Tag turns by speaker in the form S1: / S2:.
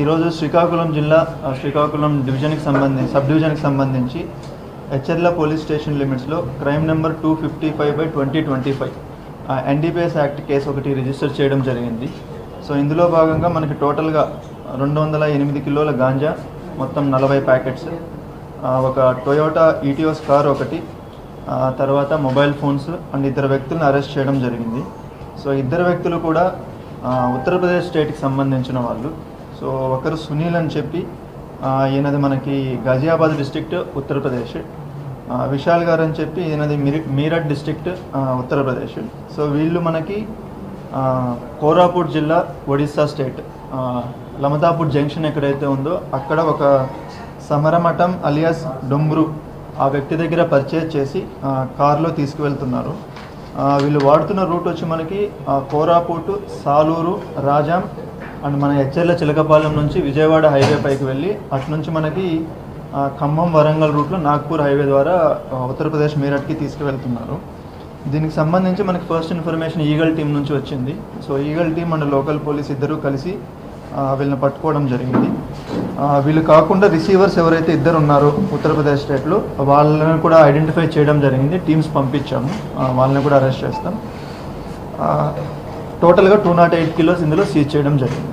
S1: ఈరోజు శ్రీకాకుళం జిల్లా శ్రీకాకుళం డివిజన్కి సంబంధించి సబ్ డివిజన్కి సంబంధించి హెచ్ఎర్ల పోలీస్ స్టేషన్ లిమిట్స్లో crime number two fifty five by twenty twenty five NDPS act case ఒకటి రిజిస్టర్ చేయడం జరిగింది. సో ఇందులో భాగంగా మనకి టోటల్గా రెండు వందల ఎనిమిది కిలోల గాంజా మొత్తం నలభై ప్యాకెట్స్ ఒక టొయోటా ఈటీఓస్ కార్ ఒకటి తర్వాత మొబైల్ ఫోన్స్ అండ్ ఇద్దరు వ్యక్తులను అరెస్ట్ చేయడం జరిగింది. సో ఇద్దరు వ్యక్తులు కూడా ఉత్తరప్రదేశ్ స్టేట్కి సంబంధించిన వాళ్ళు. సో ఒకరు సునీల్ అని చెప్పి ఈయనది మనకి గాజియాబాద్ డిస్ట్రిక్ట్ ఉత్తరప్రదేశ్. విశాల్ గారు అని చెప్పి ఈయనది మిరి మీరట్ డిస్ట్రిక్ట్ ఉత్తరప్రదేశ్. సో వీళ్ళు మనకి కోరాపూట్ జిల్లా ఒడిస్సా స్టేట్. లమతాపూర్ జంక్షన్ ఎక్కడైతే ఉందో అక్కడ ఒక సమరమఠం అలియాస్ డొంబ్రు ఆ వ్యక్తి దగ్గర పర్చేజ్ చేసి కారులో తీసుకువెళ్తున్నారు. వీళ్ళు వాడుతున్న రూట్ వచ్చి మనకి కోరాపూట్ సాలూరు రాజాం అండ్ మన హెచ్ఎర్ల చిలకపాలెం నుంచి విజయవాడ హైవే పైకి వెళ్ళి అటు నుంచి మనకి ఖమ్మం వరంగల్ రూట్లో నాగ్పూర్ హైవే ద్వారా ఉత్తరప్రదేశ్ మీరట్కి తీసుకువెళ్తున్నారు. దీనికి సంబంధించి మనకి ఫస్ట్ ఇన్ఫర్మేషన్ ఈగల్ టీం నుంచి వచ్చింది. So eagle team and local police ఇద్దరూ కలిసి వీళ్ళని పట్టుకోవడం జరిగింది. వీళ్ళు కాకుండా రిసీవర్స్ ఎవరైతే ఇద్దరు ఉన్నారో ఉత్తరప్రదేశ్ స్టేట్లో వాళ్ళని కూడా ఐడెంటిఫై చేయడం జరిగింది. టీమ్స్ పంపించాము. వాళ్ళని కూడా అరెస్ట్ చేస్తాం. టోటల్గా టూ నాట్ ఎయిట్ కిలోస్ ఇందులో సీజ్ చేయడం జరిగింది.